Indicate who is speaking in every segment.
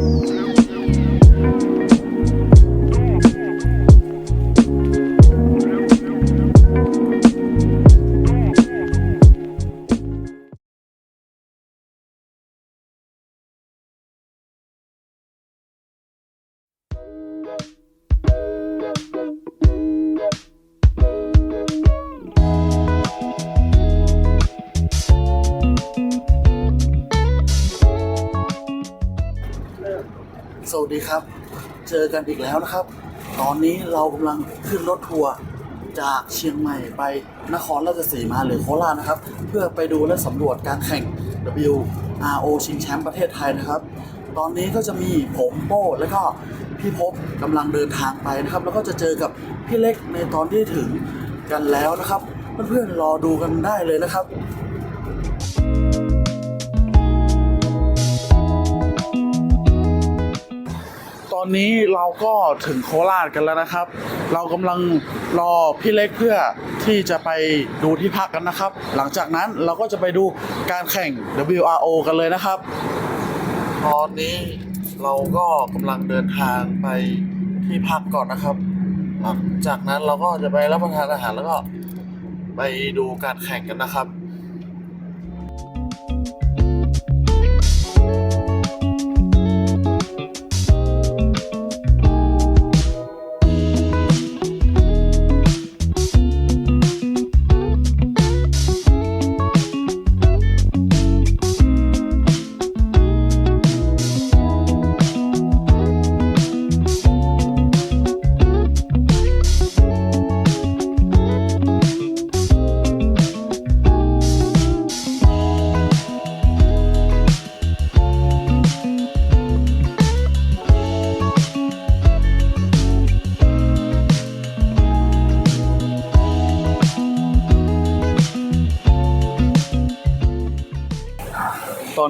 Speaker 1: สวั ดีครับ เจอกันอีกแล้วนะครับ ตอนนี้เรากำลังขึ้นรถทัวร์จากเชียงใหม่ไปนครราชสีมาหรือโคราชนะครับ เพื่อไปดูและสำรวจการแข่ง WRO ชิงแชมป์ประเทศไทยนะครับ ตอนนี้ก็จะมีผมโป้แล้วก็พี่พบกำลังเดินทางไปนะครับ แล้วก็จะเจอกับพี่เล็กในตอนที่ถึงกันแล้วนะครับ เพื่อนๆรอดูกันได้เลยนะครับ นนี้เราก็ถึงโคราชกันแล้วนะครับ เรากำลังรอพี่เล็กเพื่อที่จะไปดูที่พักกันนะครับ หลังจากนั้นเราก็จะไปดูการแข่ง WRO กันเลยนะครับ ตอนนี้เราก็กำลังเดินทางไปที่พักก่อนนะครับ หลังจากนั้นเราก็จะไปรับประทานอาหารแล้วก็ไปดูการแข่งกันนะครับ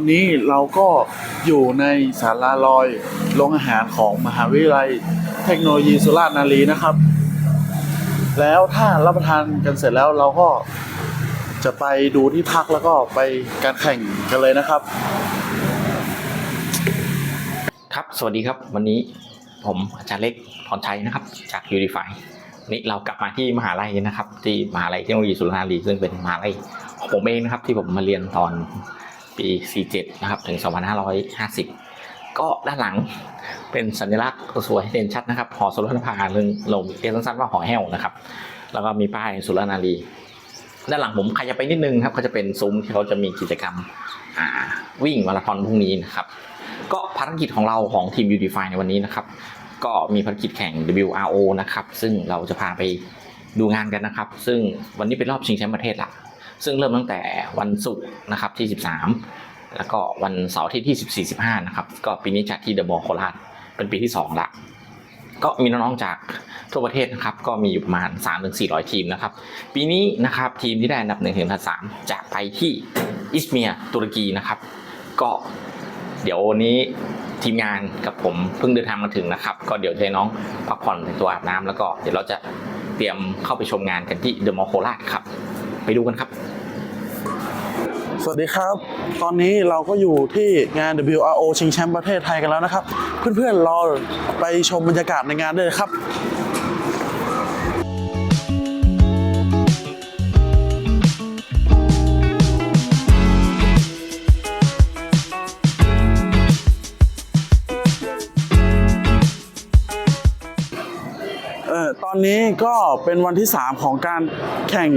Speaker 1: อนนี้เราก็อยู่ในศาลาลอยโรงอาหารของมหาวิทยาลัยเทคโนโลยีสุราษฎร์ธานีนะครับ แล้วถ้ารับประทานกันเสร็จแล้วเราก็จะไปดูที่พักแล้วก็ไปการแข่งกันเลยนะครับ
Speaker 2: ครับสวัสดีครับวันนี้ผมอาจารย์เล็กพรชัยนะครับ จาก Unify วันนี้เรากลับมาที่มหาลัยนะครับ ที่มหาลัยเทคโนโลยีสุราษฎร์ธานีซึ่งเป็นมหาลัยของผมเองนะครับ ที่ผมมาเรียนตอน ปี 47 นะครับ ถึง 2550 ก็ด้านหลังเป็นสัญลักษณ์สวยเด่นชัดนะครับ หอสุรนภาเรื่องลงเรียกสั้นๆว่าหอแห้วนะครับ แล้วก็มีป้ายสุรนารีด้านหลังผมขยับไปนิดนึงครับก็จะเป็นซุ้มที่เขาจะมีกิจกรรมวิ่งมาราธอนพรุ่งนี้นะครับ ก็ภารกิจของเราของทีม Udify ในวันนี้นะครับ ก็มีภารกิจแข่ง WRO นะครับ ซึ่งเราจะพาไปดูงานกันนะครับ ซึ่งวันนี้เป็นรอบชิงแชมป์ประเทศละ ซึ่งเริ่มตั้งแต่วันศุกร์นะครับที่ 13 แล้วก็วันเสาร์ที่ที่14 15นะครับก็ปีนี้จัดที่เดอะมอลล์โคราชเป็นปีที่ 2 ละ ก็มีน้องๆจากทั่วประเทศนะครับก็มีอยู่ประมาณ 3-400 ทีมนะครับ ปีนี้นะครับทีมที่ได้อันดับ1ถึงอันดับ3จะไปที่อิสเมียร์ตุรกีนะครับ ก็เดี๋ยววันนี้ทีมงานกับผมเพิ่งเดินทางมาถึงนะครับ ก็เดี๋ยวให้น้องพักผ่อนในตัวอาบน้ำแล้วก็เดี๋ยวเราจะเตรียมเข้าไปชมงานกันที่เดอะมอลล์โคราชครับ ไปดูกันครับ
Speaker 1: สวัสดีครับ ตอนนี้เราก็อยู่ที่งาน WRO ชิงแชมป์ประเทศไทยกันแล้วนะครับ เพื่อนๆรอไปชมบรรยากาศในงานด้เลยครับ นี้ก็เป็นวันที่ 3 ของการแข่ง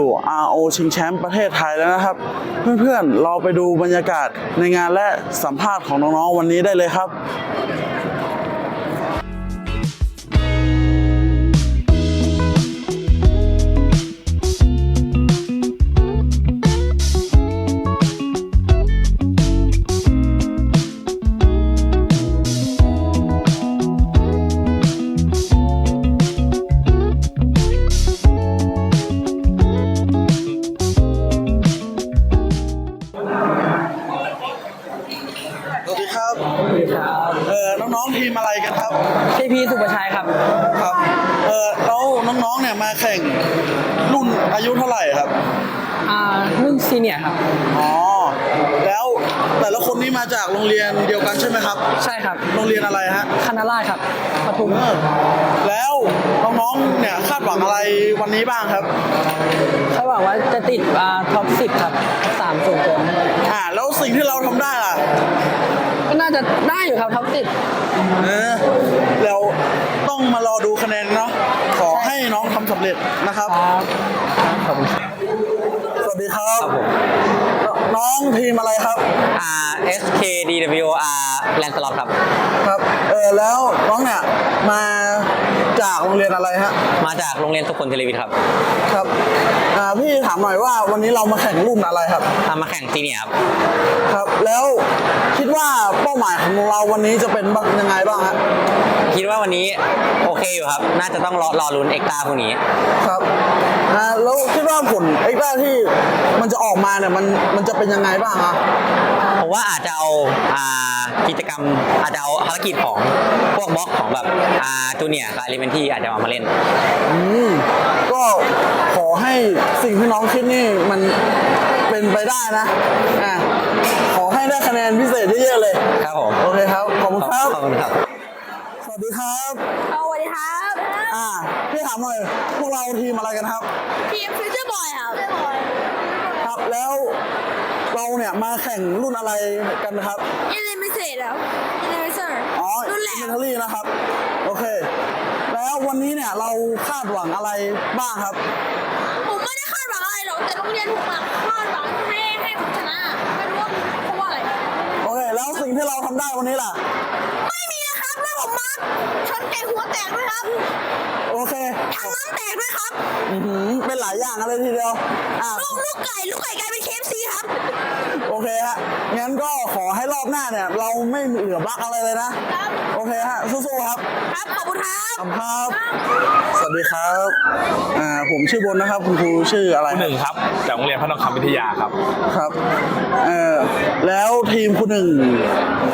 Speaker 1: WRO ชิงแชมป์ประเทศไทยแล้วนะครับ เพื่อนๆ เราไปดูบรรยากาศในงานและสัมภาษณ์ของน้องๆ วันนี้ได้เลยครับ
Speaker 3: ครับ
Speaker 1: ครับเออแล้วน้องๆเนี่ยมาแข่งรุ่นอายุเท่าไหร่ครับ
Speaker 3: อ่ารุ่นซีเนียร์ครับ
Speaker 1: อ๋อ แล้วแต่ละคนนี่มาจากโรงเรียนเดียวกันใช่ไหมครับ
Speaker 3: ใช่ครับ
Speaker 1: โรงเรียนอะไรฮะ
Speaker 3: คณะราษฎรครับปทุม
Speaker 1: เออแล้วน้องๆเนี่ยคาดหวังอะไรวันนี้บ้างครับ
Speaker 3: เขาบอกว่าจะติดอ่าท็อปสิบครับสามส่วนตัว
Speaker 1: อ่าแล้วสิ่งที่เราทำได้ล่ะ
Speaker 3: ก็น่าจะได้อยู่ครับท็อปสิบ
Speaker 1: เออแล้วต้องมารอดูคะแนนเนาะขอให้น้องทำสำเร็จนะครับ
Speaker 3: ครับขอบคุณครับ
Speaker 1: สวัสดีครับ น้องทีมอะไรครับ
Speaker 4: อ่า SKDWR แลนสล็อตครับ
Speaker 1: ครับ เออแล้วน้องเนี่ยมา จากโรงเรียนอะไรฮะ
Speaker 4: มาจากโรงเรียนสุขุนเทเลวิทครับ
Speaker 1: ครับอ่าพี่ถามหน่อยว่าวันนี้เรามาแข่งรุ่นอะไรครับ
Speaker 4: ทำมาแข่งซีเนียร์ครับ
Speaker 1: ครับ แล้วคิดว่าเป้าหมายของเราวันนี้จะเป็นบ้างยังไงบ้างฮะ
Speaker 4: คิดว่าวันนี้โอเคอยู่ครับ น่าจะต้องรอรอลุ้นเอกตาพวกนี้
Speaker 1: ครับอ่าแล้วคิดว่าผลเอ็กซ์ต้าที่มันจะออกมาเนี่ยมันมันจะเป็นยังไงบ้างฮะ
Speaker 4: ผมว่าอาจจะเอาอ่า กิจกรรมอาจจะเอาภารกิจของพวกบล็อกของแบบอ่าจูเนียกับอลิเมนที่อาจจะเอามาเล่น
Speaker 1: อืมก็ขอให้สิ่งที่น้องคิดนี่มันเป็นไปได้นะอ่าขอให้ได้คะแนนพิเศษเยอะๆเลย
Speaker 4: ครับผม
Speaker 1: โอเคครับ ขอบคุณครับ
Speaker 4: ขอบคุณครับ
Speaker 1: สวัสดีครับ
Speaker 5: สวัสดีครับ
Speaker 1: อ่าพี่ถามหน่อยพวกเราทีมอะไรกันครับ
Speaker 5: ทีมฟิวเจอร์บอยครับ
Speaker 1: ครับแล้ว เราเนี่ยมาแข่งรุ่นอะไรกันนะครับ
Speaker 5: อินเลมิเซตครับอินเลมิเซอร์
Speaker 1: อ๋อ
Speaker 5: รุ่นแรก
Speaker 1: อินเทอรี่นะครับ โอเค แล้ววันนี้เนี่ยเราคาดหวังอะไรบ้างครับ
Speaker 5: ผมไม่ได้คาดหวังอะไรหรอกแต่โรงเรียนผมอะคาดหวังให้ให้ผมชนะไม่รู้ว่าเพราะว่าอะไร
Speaker 1: โอเค แล้วสิ่งที่เราทำได้วันนี้ล่ะ
Speaker 5: ไม่มีนะครับแล้วผมมาชนแกหัวแตกด้วยครับ
Speaker 1: โอเค
Speaker 5: ทางน้ำแตกด้วยครับ
Speaker 1: อื้อหือเป็นหลายอย่างอะไรทีเดียวอ่า
Speaker 5: ลูกลูกไก่ลูกไก่กลายเป็นเคฟซีครับ
Speaker 1: โอเคฮะ งั้นก็ขอให้รอบหน้าเนี่ย เราไม่เหลือบั๊กอะไรเลยนะ
Speaker 5: ครับ
Speaker 1: โอเคฮะ สู้ๆครับ
Speaker 5: ครับ ขอบคุณครับ
Speaker 1: ขอบคุณครับ สวัสดีครับ อ่า ผมชื่อบนนะครับ คุณครูชื่ออะไร
Speaker 6: หนึ่งครับ จากโรงเรียนพระนครวิทยาครับ
Speaker 1: ครับ เอ่อ แล้วทีมคุณหนึ่ง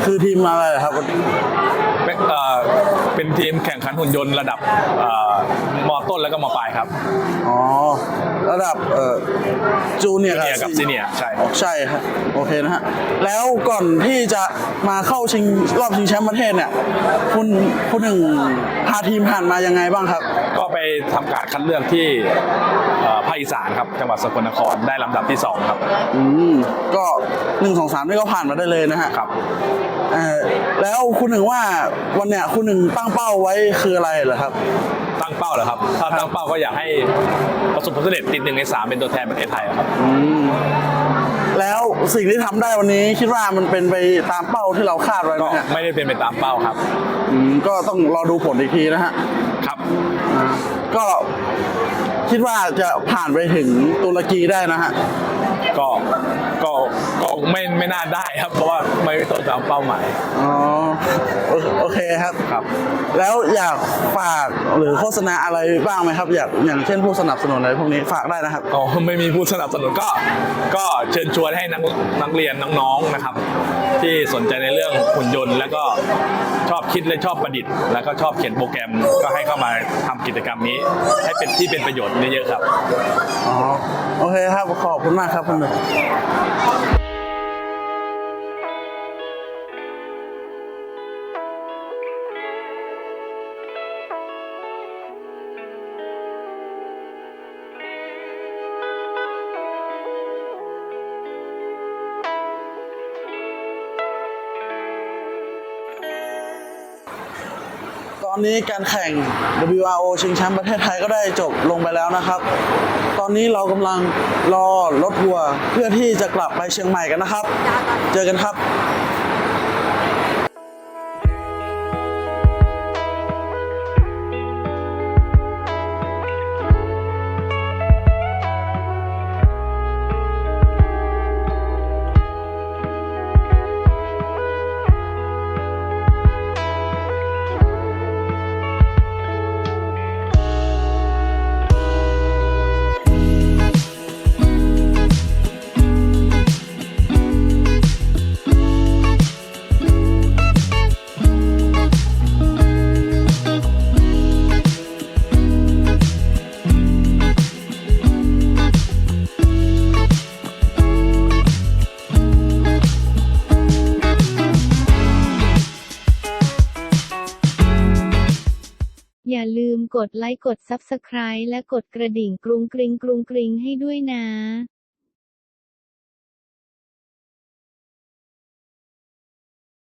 Speaker 1: คือทีมอะไรเหรอครับ
Speaker 6: เป็นเอ่อเป็นทีมแข่งขันหุ่นยนต์ระดับเอ่อมต้นแล้วก็มปลายครับ
Speaker 1: อ๋อ ระดับเอ่อ จูเนียร์
Speaker 6: เนียร์กับซีเนียร์ใช่
Speaker 1: ใช่ครับโอเคนะฮะแล้วก่อนที่จะมาเข้าชิงรอบชิงแชมป์ประเทศเนี่ยคุณคุณหนึ่งพาทีมผ่านมายังไงบ้างครับ
Speaker 6: ก็ไปทำการคัดเลือกที่เอ่อภาคอีสานครับจังหวัดสกลนครได้ลำดับที่ 2 ครับ
Speaker 1: อืมก็หนึ่งสองสามนี่ก็ผ่านมาได้เลยนะฮะ
Speaker 6: ครับ
Speaker 1: เอ่อแล้วคุณหนึ่งว่าวันเนี้ยคุณหนึ่งตั้งเป้าไว้คืออะไรเหรอครับ
Speaker 6: ตั้งเป้าเหรอครับ ถ้าตั้งเป้าก็อยากให้ ประสบผลสำเร็จติดหนึ่งในสามเป็นตัวแทนประเทศไทยครับ
Speaker 1: อืมแล้วสิ่งที่ทำได้วันนี้คิดว่ามันเป็นไปตามเป้าที่เราคาดไว้ไหม
Speaker 6: ก็
Speaker 1: ฮะ
Speaker 6: ไม่ได้เป็นไปตามเป้าครับ
Speaker 1: อืมก็ต้องรอดูผลอีกทีนะฮะ
Speaker 6: ครับ
Speaker 1: อ่าก็คิดว่าจะผ่านไปถึงตุรกีได้นะฮะ
Speaker 6: ก็ก็ก็ไม่ไม่น่าได้ครับ เพราะว่าไม่ตรงตามเป้าหมาย
Speaker 1: อ๋อโอโอเคครับ
Speaker 6: ครับ
Speaker 1: แล้วอยากฝากหรือโฆษณาอะไรบ้างไหมครับ อยากอย่างเช่นผู้สนับสนุนอะไรพวกนี้ฝากได้นะครับ
Speaker 6: อ๋อไม่มีผู้สนับสนุนก็ ก็เชิญชวนให้นักนักเรียนน้องๆนะครับ ที่สนใจในเรื่องหุ่นยนต์ แล้วก็ ชอบคิดและชอบประดิษฐ์ แล้วก็ชอบเขียนโปรแกรมก็ให้เข้ามาทำกิจกรรมนี้ ให้เป็นที่เป็นประโยชน์เยอะๆครับ
Speaker 1: อ๋อโอเคครับขอบคุณมากครับคุณหนึ่ง ตอนนี้การแข่ง WRO ชิงแชมป์ประเทศไทยก็ได้จบลงไปแล้วนะครับ ตอนนี้เรากำลังรอรถทัวร์เพื่อที่จะกลับไปเชียงใหม่กันนะครับ เจอกันครับ
Speaker 7: กดไลค์กด Subscribe และกดกระดิ่งกรุงกริงกรุงกริงให้ด้วยนะ